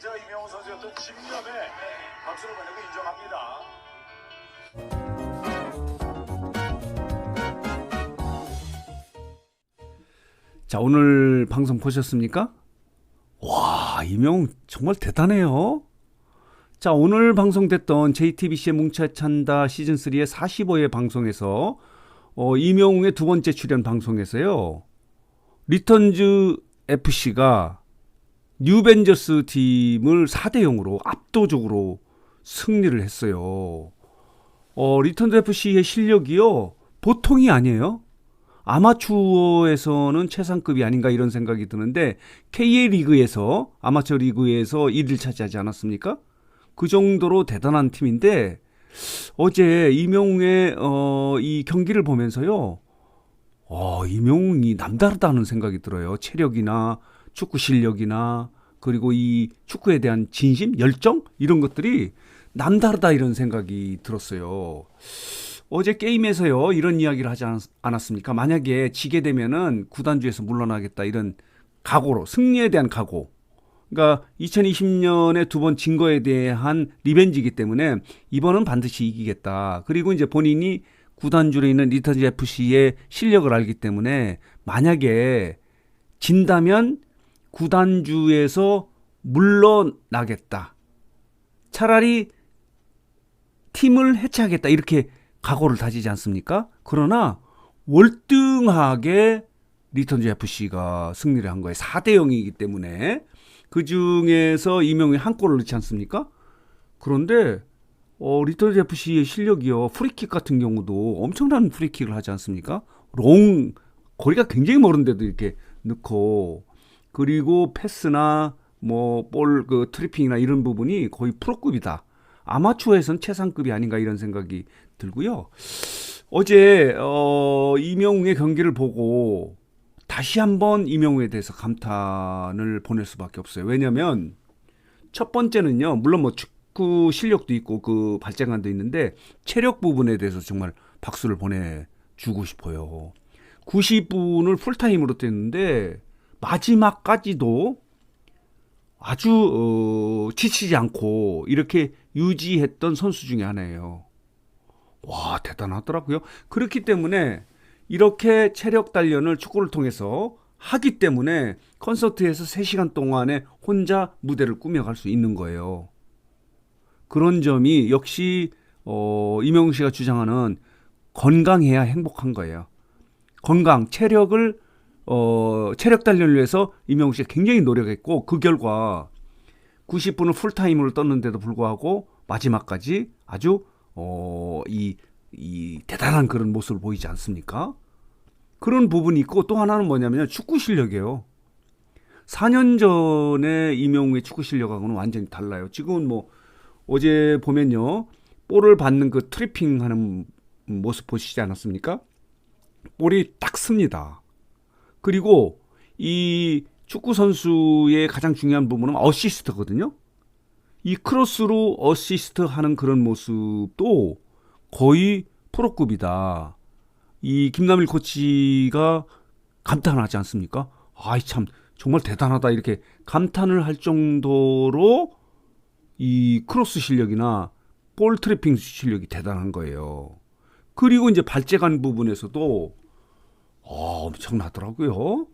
저 이명호 선수의 어떤 집념에 박수를 보내고 인정합니다. 자, 오늘 방송 보셨습니까? 와, 이명 정말 대단해요. 자, 오늘 방송됐던 JTBC의 뭉쳐찬다 시즌 3의 45회 방송에서 어, 이명웅의 두 번째 출연 방송에서요. 리턴즈 FC가 뉴벤저스 팀을 4대 0으로 압도적으로 승리를 했어요. 어, 리턴즈 FC의 실력이요. 보통이 아니에요. 아마추어에서는 최상급이 아닌가 이런 생각이 드는데 KA 리그에서 아마추어 리그에서 1위를 차지하지 않았습니까? 그 정도로 대단한 팀인데 어제 이명웅의 어, 이 경기를 보면서요. 어, 이명웅이 남다르다는 생각이 들어요. 체력이나 축구 실력이나 그리고 이 축구에 대한 진심, 열정 이런 것들이 남다르다 이런 생각이 들었어요. 어제 게임에서요 이런 이야기를 하지 않았, 않았 습니까? 만약에 지게 되면은 구단주에서 물러나겠다 이런 각오로 승리에 대한 각오. 그러니까 2020년에 두 번 진 거에 대한 리벤지이기 때문에 이번은 반드시 이기겠다. 그리고 이제 본인이 구단주로 있는 리턴즈 FC의 실력을 알기 때문에 만약에 진다면 구단주에서 물러나겠다. 차라리 팀을 해체하겠다. 이렇게 각오를 다지지 않습니까? 그러나 월등하게 리턴즈 FC가 승리를 한 거예요. 4대 0이기 때문에 그 중에서 이명이 한 골을 넣지 않습니까? 그런데 어, 리턴즈 FC의 실력이요. 프리킥 같은 경우도 엄청난 프리킥을 하지 않습니까? 롱 거리가 굉장히 멀은데도 이렇게 넣고 그리고 패스나 뭐 볼 그 트리핑이나 이런 부분이 거의 프로급이다. 아마추어에선 최상급이 아닌가 이런 생각이 들고요. 어제 어, 이명웅의 경기를 보고 다시 한번 이명웅에 대해서 감탄을 보낼 수밖에 없어요. 왜냐하면 첫 번째는요, 물론 뭐 축구 실력도 있고 그 발전감도 있는데 체력 부분에 대해서 정말 박수를 보내 주고 싶어요. 90분을 풀타임으로 뛰었는데 마지막까지도 아주 어, 지치지 않고 이렇게 유지했던 선수 중에 하나예요. 와 대단하더라고요. 그렇기 때문에 이렇게 체력 단련을 축구를 통해서 하기 때문에 콘서트에서 3시간 동안에 혼자 무대를 꾸며갈 수 있는 거예요. 그런 점이 역시 어, 이명웅 씨가 주장하는 건강해야 행복한 거예요. 건강, 체력을 어, 체력 단련을 위해서 이명웅 씨가 굉장히 노력했고 그 결과 90분을 풀타임으로 떴는데도 불구하고 마지막까지 아주 어, 이, 이 대단한 그런 모습을 보이지 않습니까? 그런 부분이 있고 또 하나는 뭐냐면 축구 실력이에요. 4년 전에 이명웅의 축구 실력하고는 완전히 달라요. 지금은 뭐 어제 보면요. 볼을 받는 그 트리핑 하는 모습 보시지 않았습니까? 볼이 딱 씁니다. 그리고 이 축구 선수의 가장 중요한 부분은 어시스트거든요. 이 크로스로 어시스트 하는 그런 모습도 거의 프로급이다. 이 김남일 코치가 감탄하지 않습니까? 아이 참 정말 대단하다 이렇게 감탄을 할 정도로 이 크로스 실력이나 볼 트래핑 실력이 대단한 거예요. 그리고 이제 발재간 부분에서도 어, 엄청나더라고요.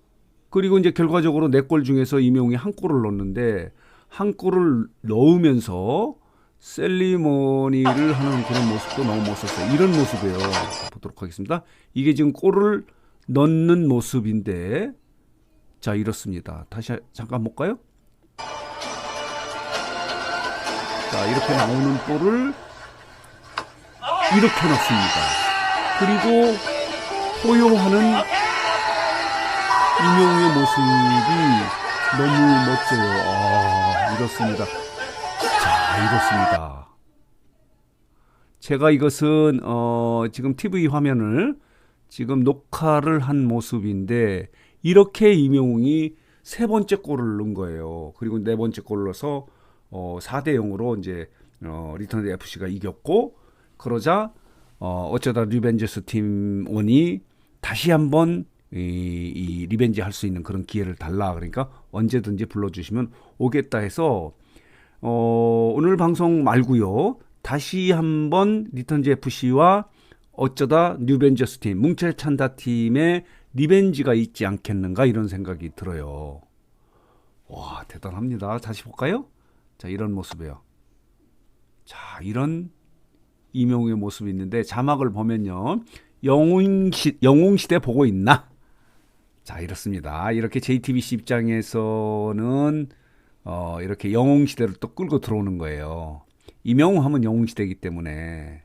그리고 이제 결과적으로 네 골 중에서 이명이 한 골을 넣었는데 한 골을 넣으면서 셀리머니를 하는 그런 모습도 너무 멋있었어요. 이런 모습이에요. 보도록 하겠습니다. 이게 지금 골을 넣는 모습인데 자 이렇습니다. 다시 하- 잠깐 볼까요? 자 이렇게 나오는 볼을 이렇게 넣습니다. 그리고 포효하는 이명우의 모습이 너무 멋져요. 아, 이렇습니다. 자, 이렇습니다. 제가 이것은 어, 지금 TV 화면을 지금 녹화를 한 모습인데 이렇게 이명웅이 세 번째 골을 넣은 거예요. 그리고 네 번째 골을 넣어서 어, 4대 0으로 이제 어, 리턴드 FC가 이겼고 그러자 어, 어쩌다 리벤저스 팀원이 다시 한번 이, 이 리벤지 할 수 있는 그런 기회를 달라 그러니까 언제든지 불러주시면 오겠다 해서 어, 오늘 방송 말고요. 다시 한번 리턴즈 FC와 어쩌다 뉴벤져스 팀, 뭉첼 찬다 팀의 리벤지가 있지 않겠는가 이런 생각이 들어요. 와, 대단합니다. 다시 볼까요? 자, 이런 모습이에요. 자, 이런 이명웅의 모습이 있는데 자막을 보면요. 영웅시, 영웅시대 보고 있나? 자, 이렇습니다. 이렇게 JTBC 입장에서는 어, 이렇게 영웅시대를 또 끌고 들어오는 거예요. 이명웅 하면 영웅시대이기 때문에.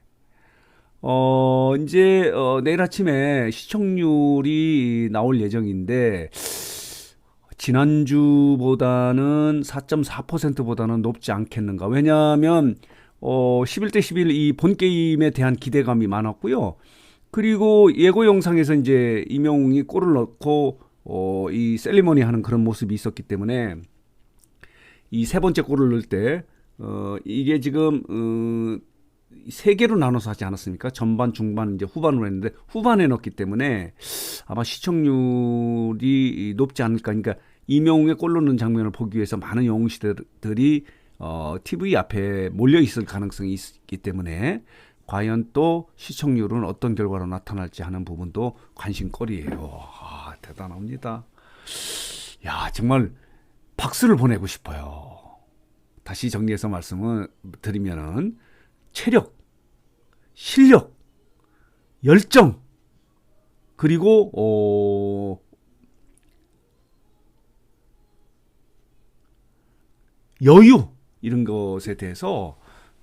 어, 이제, 어, 내일 아침에 시청률이 나올 예정인데, 지난주보다는 4.4%보다는 높지 않겠는가. 왜냐하면, 어, 11대 11 이 본 게임에 대한 기대감이 많았고요. 그리고 예고 영상에서 이제 이명웅이 골을 넣고, 어, 이 셀리머니 하는 그런 모습이 있었기 때문에, 이 세 번째 골을 넣을 때, 어, 이게 지금, 어, 세 개로 나눠서 하지 않았습니까? 전반, 중반, 이제 후반으로 했는데 후반에 넣었기 때문에 아마 시청률이 높지 않을까. 그러니까 이명웅의 골 넣는 장면을 보기 위해서 많은 영웅시대들이 어, TV 앞에 몰려 있을 가능성이 있기 때문에 과연 또 시청률은 어떤 결과로 나타날지 하는 부분도 관심거리예요. 아, 대단합니다. 야, 정말 박수를 보내고 싶어요. 다시 정리해서 말씀을 드리면은 체력, 실력, 열정, 그리고 어, 여유 이런 것에 대해서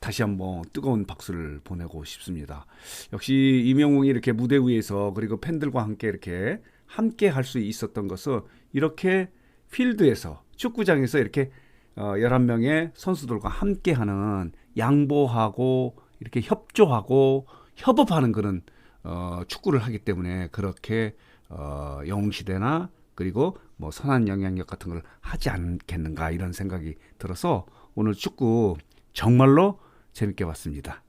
다시 한번 뜨거운 박수를 보내고 싶습니다. 역시 이명웅이 이렇게 무대 위에서 그리고 팬들과 함께 이렇게 함께 할 수 있었던 것은 이렇게 필드에서 축구장에서 이렇게 어, 11명의 선수들과 함께 하는 양보하고 이렇게 협조하고 협업하는 그런 어, 축구를 하기 때문에 그렇게 어, 영웅시대나 그리고 뭐 선한 영향력 같은 걸 하지 않겠는가 이런 생각이 들어서 오늘 축구 정말로 재밌게 봤습니다.